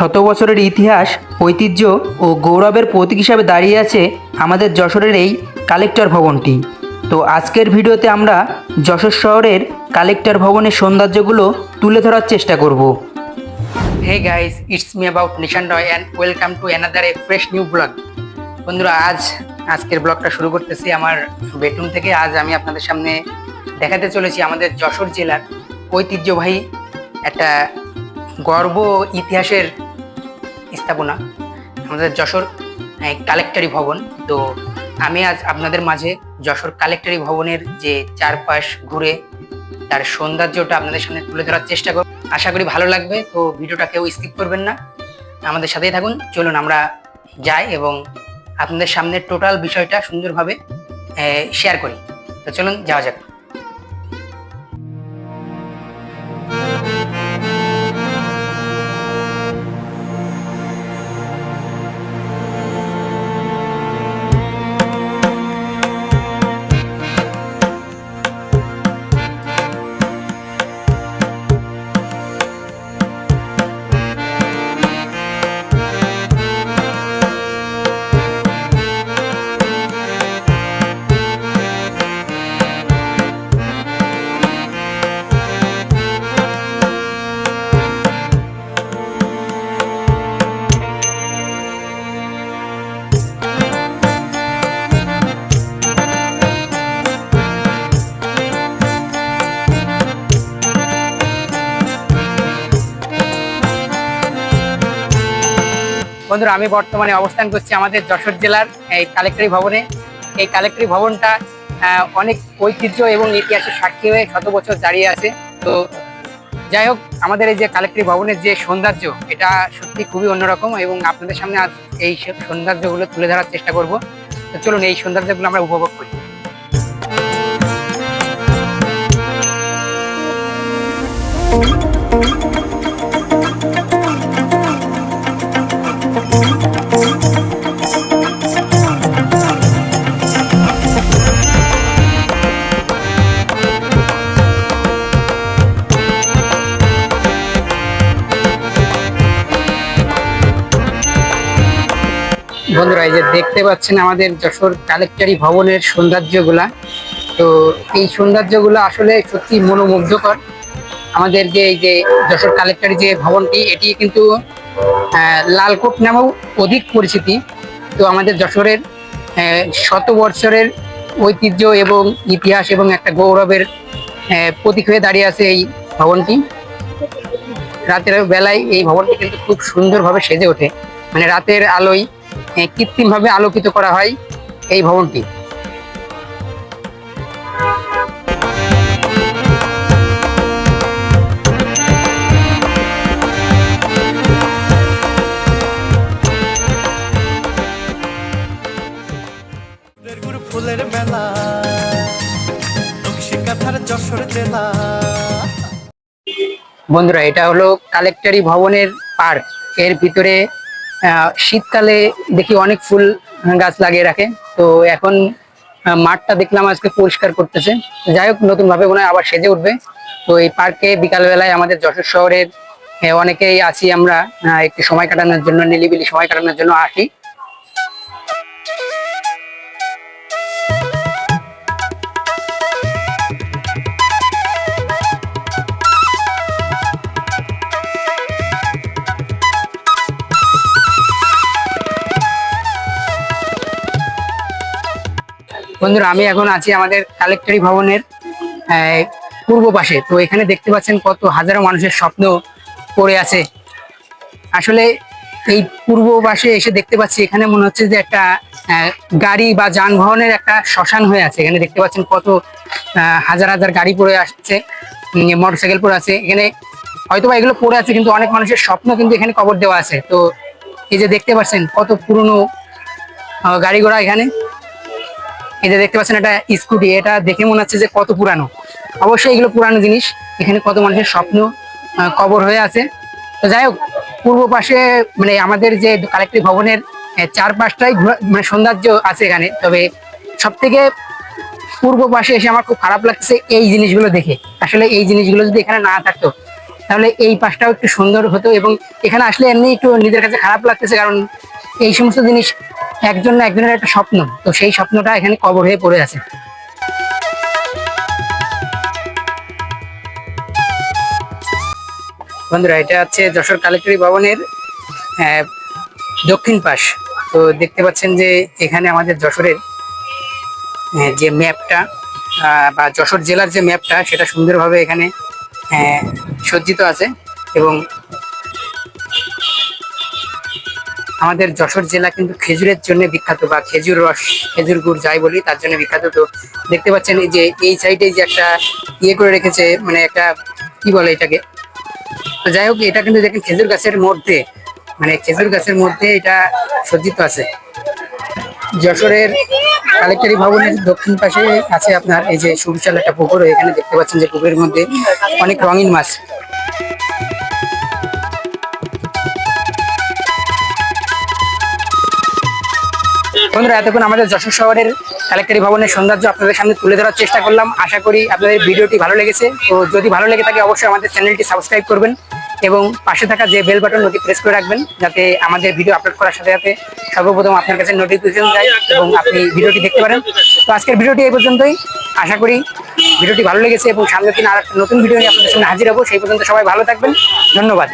শত বছরের ইতিহাস, ঐতিহ্য ও গৌরবের প্রতীক হিসাবে দাঁড়িয়ে আছে আমাদের যশোরের এই কালেক্টর ভবনটি। তো আজকের ভিডিওতে আমরা যশোর শহরের কালেক্টর ভবনের সৌন্দর্যগুলো তুলে ধরার চেষ্টা করব। Hey guys it's me about Nishan Roy and welcome to another a fresh new vlog বন্ধুরা, আজ আজকের ব্লগটা শুরু করতেছি আমার বেডরুম থেকে। আজ আমি আপনাদের সামনে দেখাতে চলেছি আমাদের যশোর জেলার ঐতিহ্যবাহী একটা গর্ব ইতিহাসের স্থাপনা। আমাদের যশোর কালেক্টরি ভবন। তো আমি আজ আপনাদের মাঝে যশোর কালেক্টরি ভবনের যে চারপাশ ঘুরে তার সৌন্দর্যটা আপনাদের সামনে তুলে ধরার চেষ্টা করব। আশা করি ভালো লাগবে, তো ভিডিওটা কেউ স্কিপ করবেন না। আমাদের সাথেই থাকুন। চলুন আমরা যাই এবং আপনাদের সামনে টোটাল বিষয়টা সুন্দরভাবে শেয়ার করি। তো চলুন, যাওয়া যাক। বন্ধুরা, আমি বর্তমানে অবস্থান করছি আমাদের যশোর জেলার এই কালেক্টরি ভবনে। এই কালেক্টরি ভবনটা অনেক ঐতিহ্য এবং ইতিহাসের সাক্ষী হয়ে শত বছর দাঁড়িয়ে আছে। তো যাই হোক, আমাদের এই যে কালেক্টরি ভবনের যে সৌন্দর্য, এটা সত্যি খুবই অন্যরকম এবং আপনাদের সামনে আজ এই সৌন্দর্যগুলো তুলে ধরার চেষ্টা করব। তো চলুন, এই সৌন্দর্যগুলো আমরা উপভোগ করি। বন্ধুরা, এই যে দেখতে পাচ্ছেন আমাদের যশোর কালেক্টরি ভবনের সৌন্দর্যগুলা। তো এই সৌন্দর্যগুলো আসলে সত্যি মনোমুগ্ধকর। আমাদের যে, এই যে যশোর কালেক্টারি যে ভবনটি, এটি কিন্তু লালকোট নামেও অধিক পরিচিতি। তো আমাদের যশোরের শত বৎসরের ঐতিহ্য এবং ইতিহাস এবং একটা গৌরবের প্রতীক হয়ে দাঁড়িয়ে আছে এই ভবনটি। রাতের বেলায় এই ভবনটি কিন্তু খুব সুন্দরভাবে সেজে ওঠে। মানে রাতের আলোয় কৃত্রিমভাবে আলোকিত করা হয় এই ভবনটি। ফুলের মেলা যশোর জেলা। বন্ধুরা এটা হলো কালেক্টরি ভবনের পার্ক। এর ভিতরে শীতকালে দেখি অনেক ফুল গাছ লাগিয়ে রাখে। তো এখন মাঠটা দেখলাম আজকে পরিষ্কার করতেছে। যাই হোক নতুন ভাবে মনে আবার সেজে উঠবে। তো এই পার্কে বিকালবেলায় আমাদের যশোর শহরের অনেকেই আছি আমরা একটু সময় কাটানোর জন্য, নিলিবিলি সময় কাটানোর জন্য আসি। বন্ধুরা, আমি এখন আছি আমাদের কালেক্টরি ভবনের পূর্ব পাশে। তো এখানে দেখতে পাচ্ছেন কত হাজারো মানুষের স্বপ্ন পড়ে আছে। আসলে এই পূর্ব পাশে এসে দেখতে পাচ্ছি, এখানে মনে হচ্ছে যে একটা গাড়ি বা যানবাহনের একটা শ্মশান হয়ে আছে। এখানে দেখতে পাচ্ছেন কত হাজার হাজার গাড়ি পড়ে আসছে মোটরসাইকেল পড়ে আছে। এখানে হয়তোবা এগুলো পড়ে আছে, কিন্তু অনেক মানুষের স্বপ্ন কিন্তু এখানে কবর দেওয়া আছে। তো এই যে দেখতে পাচ্ছেন কত পুরনো গাড়ি ঘোড়া এখানে। এই যে দেখতে পাচ্ছেন একটা স্কুটি, এটা দেখে মনে হচ্ছে যে কত পুরানো। অবশ্যই এগুলো পুরানো জিনিস, এখানে কত মানুষের স্বপ্ন কবর হয়ে আছে। তো যাই হোক, পূর্ব পাশে মানে আমাদের যে কালেক্টরি ভবনের চারপাশটাই মানে সৌন্দর্য আছে এখানে। তবে সব থেকে পূর্ব পাশে এসে আমার খুব খারাপ লাগছে এই জিনিসগুলো দেখে। আসলে এই জিনিসগুলো যদি এখানে না থাকতো, তাহলে এই পাশটাও একটু সুন্দর হতো এবং এখানে আসলে এমনি একটু নিজের কাছে খারাপ লাগতেছে কারণ এই সমস্ত জিনিস একজন না একজনের একটা স্বপ্ন। তো সেই স্বপ্নটা এখানে কবর হয়ে পড়ে আছে। বন্ধুরা এটা হচ্ছে যশোর কালেক্টরি ভবনের আহ, দক্ষিণ পাশ। তো দেখতে পাচ্ছেন যে এখানে আমাদের যশোরের আহ, যে ম্যাপটা বা যশোর জেলার যে ম্যাপটা সেটা সুন্দরভাবে এখানে আহ, সজ্জিত আছে এবং আমাদের যশোর জেলা কিন্তু খেজুরের জন্য বিখ্যাত বা খেজুর রস, খেজুর গুড় যাই বলি, তার জন্য বিখ্যাত। তো দেখতে পাচ্ছেন যে, এই সাইডে যে একটা ইয়ে করে রেখেছে মানে একটা, কি বলে এটাকে? যাই হোক, এটা কিন্তু দেখেন খেজুর গাছের মধ্যে মানে খেজুর গাছের মধ্যে এটা সজ্জিত আছে। যশোরের কালেক্টরি ভবনের দক্ষিণ পাশে আছে আপনার এই যে সুবিশাল একটা পুকুর, এখানে দেখতে পাচ্ছেন যে পুকুরের মধ্যে অনেক রঙিন মাছ। বন্ধুরা, এতক্ষণ আমাদের যশোর শহরের কালেক্টরি ভবনের সৌন্দর্য আপনাদের সামনে তুলে ধরার চেষ্টা করলাম। আশা করি আপনাদের ভিডিওটি ভালো লেগেছে। তো যদি ভালো লেগে থাকে, অবশ্যই আমাদের চ্যানেলটি সাবস্ক্রাইব করবেন এবং পাশে থাকা যে বেল বাটন ওটি প্রেস করে রাখবেন, যাতে আমাদের ভিডিও আপলোড করার সাথে সাথে সর্বপ্রথম আপনার কাছে নোটিফিকেশন যায় এবং আপনি ভিডিওটি দেখতে পারেন। তো আজকের ভিডিওটি এই পর্যন্তই। আশা করি ভিডিওটি ভালো লেগেছে এবং সামনের দিন আর নতুন ভিডিও নিয়ে আপনাদের সামনে হাজির হব। সেই পর্যন্ত সবাই ভালো থাকবেন। ধন্যবাদ।